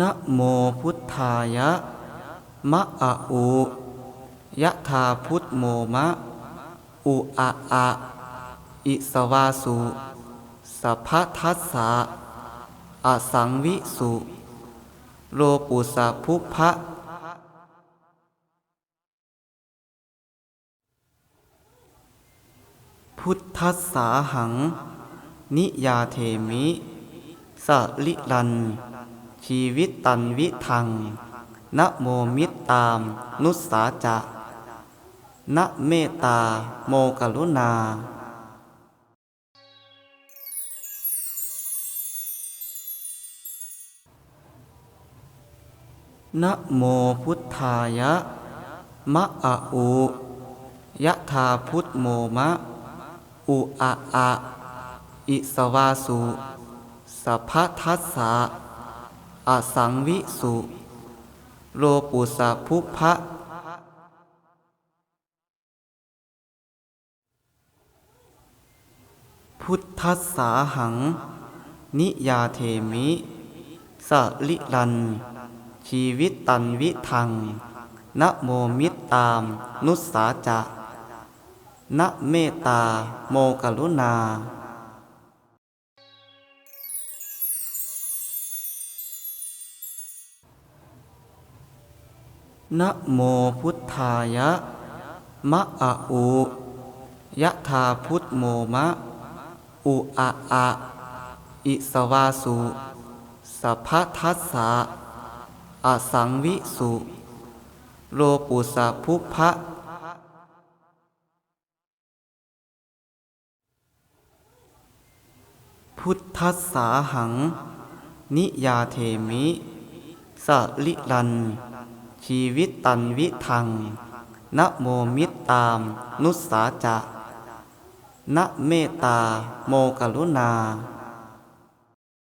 นะโมพุทธายะ มะอะอุยะธาพุทโมมะ อุอะอะอิสวาสุสัพพทัสสะอสังวิสุ โลปุสะภุพะพุทธัสสาหัง นิยาเทมิสลิลัน ชีวิตตันวิทังนะโมมิตตามนุสสาจะนะเมตตาโมกรุณานะโมพุทธายะ มะอะอุยะธาพุทโมมะ อุอะอะ อิสวาสุ สัพพทัสสะ อสังวิสุโลปุสะภุพะพุทธัสสาหัง นิยาเทมิสลิลัน ชีวิตตันวิทังนะโมมิตตาม นุสสาจะนะเมตตา โมกรุณา นะโมพุทธายะ มะอะอุยะธาพุทโมมะ อุอะอะอิสวาสุสัพพทัสสะอสังวิสุ โลปุสะภุพะพุทธัสสาหัง นิยาเทมิสลิลัน ชีวิตตันวิทังนะโมมิตตามนุสสาจะนะเมตตาโมกรุณา